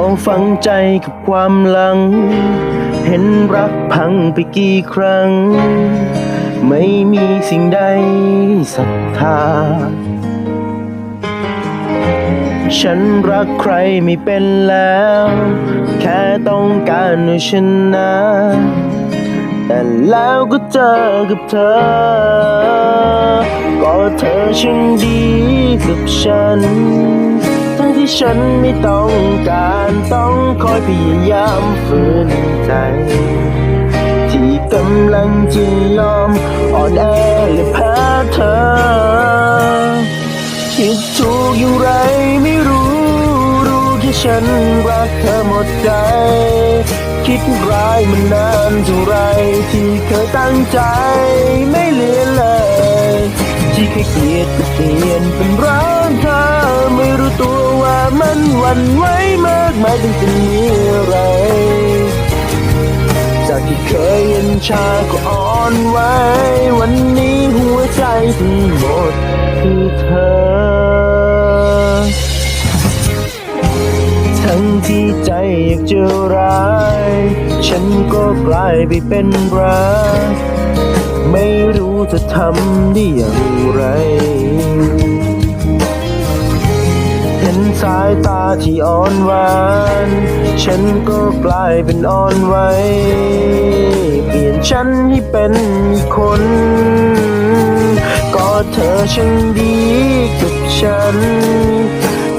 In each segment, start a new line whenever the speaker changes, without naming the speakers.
องฝังใจกับความหลัง เห็นรักพังไปกี่ครั้ง ไม่มีสิ่งใดศรัทธา ฉันรักใครไม่เป็นแล้ว แค่ต้องการให้ชนะ แต่แล้วก็เจอกับเธอ ก็เธอช่างดีกับฉัน ทั้งที่ฉันไม่ต้องการต้องคอยพยายามฝืนใจ ที่กำลังจะยอมอ่อนแอและแพ้เธอ คิดถูกอย่างไรไม่รู้ รู้แค่ฉันรักเธอหมดใจคิดร้ายมันนานเท่าไรที่เคยตั้งใจไม่เลือเลย ที่เคยเกลียดเปลี่ยนเป็นรักเธอ มันวันไหวมากมายตั้งแต่เมื่อไร จากที่เคยเย็นชาก็อ่อนไหววันนี้หัวใจที่หมดคือเธอ ทั้งที่ใจอยากจะร้าย ฉันก็กลายไปเป็นรักไม่รู้จะทำได้อย่างไร สายตาที่อ่อนหวาน ฉันก็กลายเป็นอ่อนไหว เปลี่ยนฉันให้เป็นอีกคนก็เธอช่างดีกับฉัน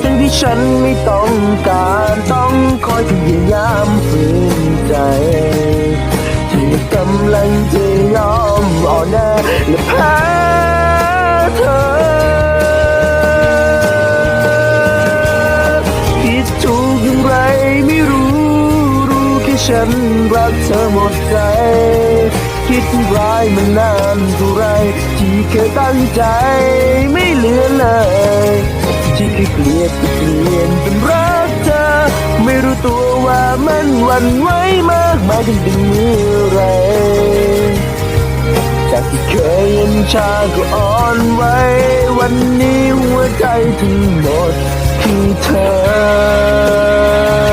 ทั้งที่ฉันไม่ต้องการต้องคอยพยายามฝืนใจที่กำลังจะยอมอ่อนแอและแพ้ ฉันรักเธอหมดใจ คิดร้ายมันนานเท่าไร ที่เคยตั้งใจไม่เหลือเลย ที่เคยเกลียดเปลี่ยนเป็นรักเธอ ไม่รู้ตัวว่ามันวันไหวมากมายถึงเป็นเมื่อไรจากที่เคยเย็นชาก็อ่อนไหววันนี้หัวใจทั้งหมดคือเธอ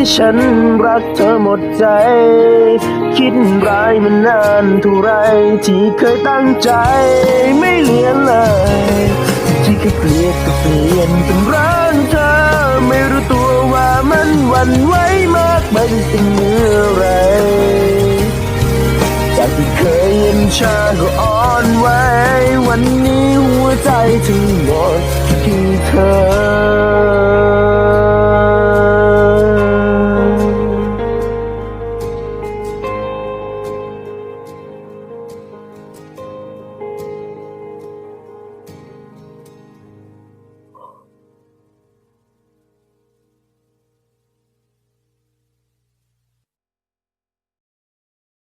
รู้แค่ฉันรักเธอหมดใจ คิดร้ายมันนานเท่าไรที่เคยตั้งใจไม่เลียนเลย ที่เคยเกลียดก็เปลี่ยนเป็นรักเธอ ไม่รู้ตัวว่ามันวันไหวมากไปเป็นเมื่อไรจากที่เคยเย็นชาก็อ่อนไหววันนี้หัวใจทั้งหมดคือเธอ